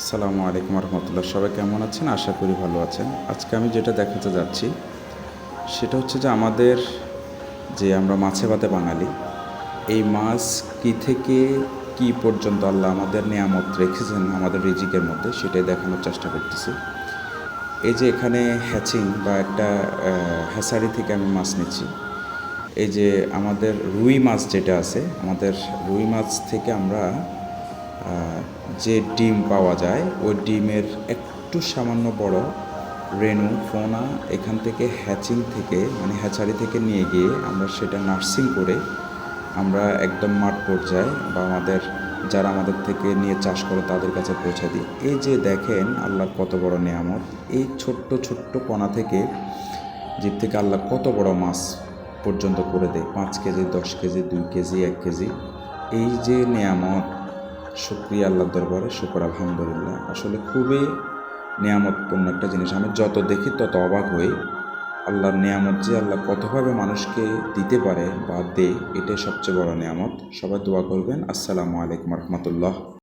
আসসালামু আলাইকুম রহমতুল্লাহ। সবাই কেমন আছেন? আশা করি ভালো আছেন। আজকে আমি যেটা দেখাতে যাচ্ছি, সেটা হচ্ছে যে আমাদের যে আমরা মাছে ভাতে বাঙালি, এই মাছ কি থেকে কি পর্যন্ত আল্লাহ আমাদের নিয়ামত রেখেছেন আমাদের রিজিকের মধ্যে, সেটাই দেখানোর চেষ্টা করতেছি। এই যে এখানে হ্যাচিং বা একটা হ্যাসারি থেকে আমি মাছ নিচ্ছি। এই যে আমাদের রুই মাছ যেটা আছে, আমাদের রুই মাছ থেকে আমরা যে ডিম পাওয়া যায়, ওই ডিমের একটু সামান্য বড় রেণু, ফোনা এখান থেকে হ্যাচিং থেকে মানে হ্যাচারি থেকে নিয়ে গিয়ে আমরা সেটা নার্সিং করে আমরা একদম মাঠ পর্যায়ে বা আমাদের, যারা আমাদের থেকে নিয়ে চাষ করে তাদের কাছে পৌঁছে দিই। এই যে দেখেন আল্লাহর কত বড় নিয়ামত। এই ছোট্ট ছোট্ট কণা থেকে জীব থেকে আল্লাহ কত বড় মাছ পর্যন্ত করে দেয়। পাঁচ কেজি, দশ কেজি, দুই কেজি, এক কেজি। এই যে নিয়ামত শুক্রিয়া আল্লাহ দরবারে, শুকর আলহামদুলিল্লাহ। আসলে খুবই নিয়ামতপূর্ণ একটা জিনিস। আমি যত দেখি তত অবাক হই। আল্লাহর নিয়ামত যে আল্লাহ কতভাবে মানুষকে দিতে পারে বা দে এটাই সবচেয়ে বড় নিয়ামত। সবাই দোয়া করবেন। আসসালামু আলাইকুম রহমতুল্লাহ।